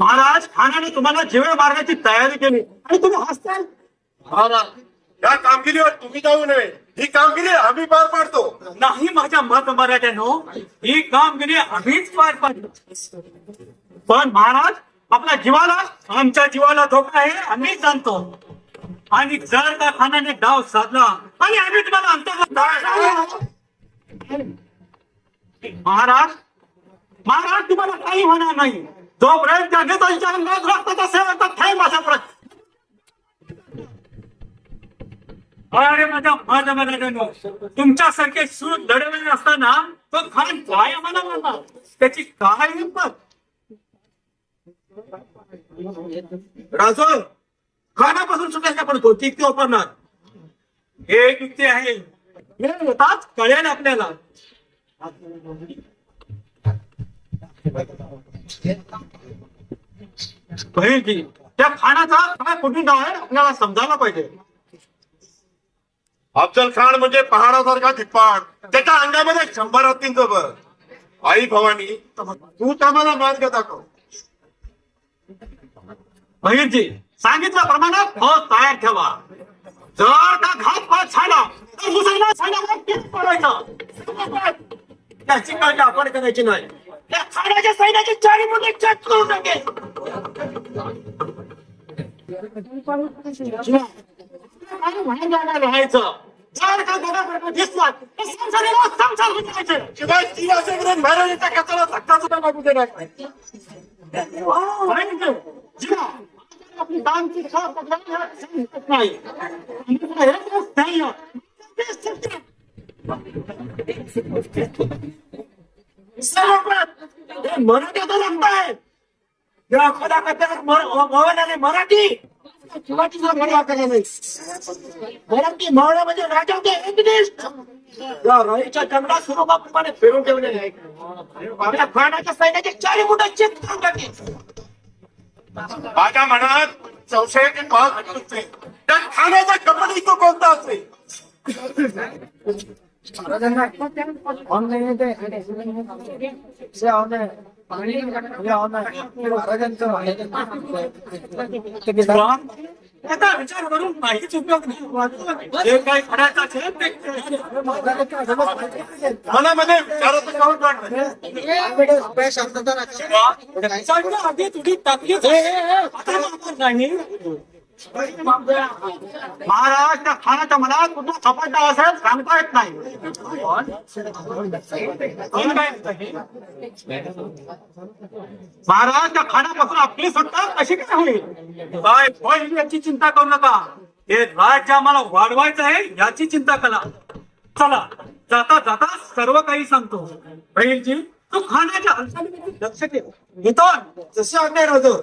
महाराज खानाने तुम्हाला जीवे मारण्याची तयारी केली. आणि तुम्ही हसताल महाराज या कामगिरीवर तुम्ही जाऊ नये. ही कामगिरी आम्ही पार पाडतो. नाही माझ्या मत मराठ्यानो ही कामगिरी आम्हीच पार पाडली पण महाराज आपल्या जीवाला आमच्या जीवाला धोका आहे आम्ही जाणतो. आणि जर का खानाने डाव साधला आणि आम्ही तुम्हाला अंतर महाराज महाराज तुम्हाला काही होणार नाही. जोपर्यंत त्या नेत्यांच्या अंगात रक्ताचा सेवाचा थेंब असापर्यंत अरे माझ्या माझ्या मराठ्यानो तुमच्यासारखे सूर लढवले असताना तो खान काय आम्हाला म्हणणार त्याची काय हिंमत? राजो खानापासून सुटायचा पण कोणती युक्ती वापरणार? हे युक्ती आहे. येताच कळेल आपल्याला. बहिणजी त्या खानाचा काय कुठून डाव आहे आपल्याला समजायला पाहिजे? अफजल खान म्हणजे पहाडासारखा धिप्पाड त्याच्या अंगामध्ये शंभर हत्तींचं बळ आई भवानी तू आम्हाला मार्ग दाखव बहिणजी सांगितल्याप्रमाणे फौज तयार ठेवा. जर का घातपात झाला तर मुसलमान सैन्याला किती पडायचं. त्याची काळजी आपण करायची नाही. त्या खाण्याच्या सैन्याची चारी मुले चट करून टाकेल राहायचं. जर का गडाबडा दिसला तर संसाराला संसार गुंतवायचे शिवाय ती असे करून महाराजांच्या कचाला धक्का सुद्धा लागू देणार नाही. बहिणजी, जीवा, आपली नाही. मराठ्याचा रक्त आहे मराठी मराठी. शिवाजीचा मराठी मराठा म्हणजे राजा होते एकनिष्ठ या जंगलात स्वरूपाप्रमाणे फिरून ठेवलेले आहे. आपल्या खानाच्या सैन्याचे चारी मुठा चेक करून माझ्या मनात संशयाची बाब असते. त्या खाण्याचा कपडे तो कोणता असेल महाराजांचं आता विचार करून काहीच उपयोग नाही जे काही करायचं असेल ते मनामध्ये काढलं? शिवा, आधी तुझी मागणार नाही. महाराज त्या खानाच्या मनात कुठला सापडला असेल सांगता येत नाही. महाराष्ट्र महाराज त्या खानापासून आपली सुटका कशी काय होईल? काय होईल याची चिंता करू नका. हे राज्य आम्हाला वाढवायचं आहे याची चिंता करा. चला जाता जाता सर्व काही सांगतो. बहिणजी तू खाण्याच्या हालचाली लक्ष ठेव. मिथून जसे आज्ञा राहतो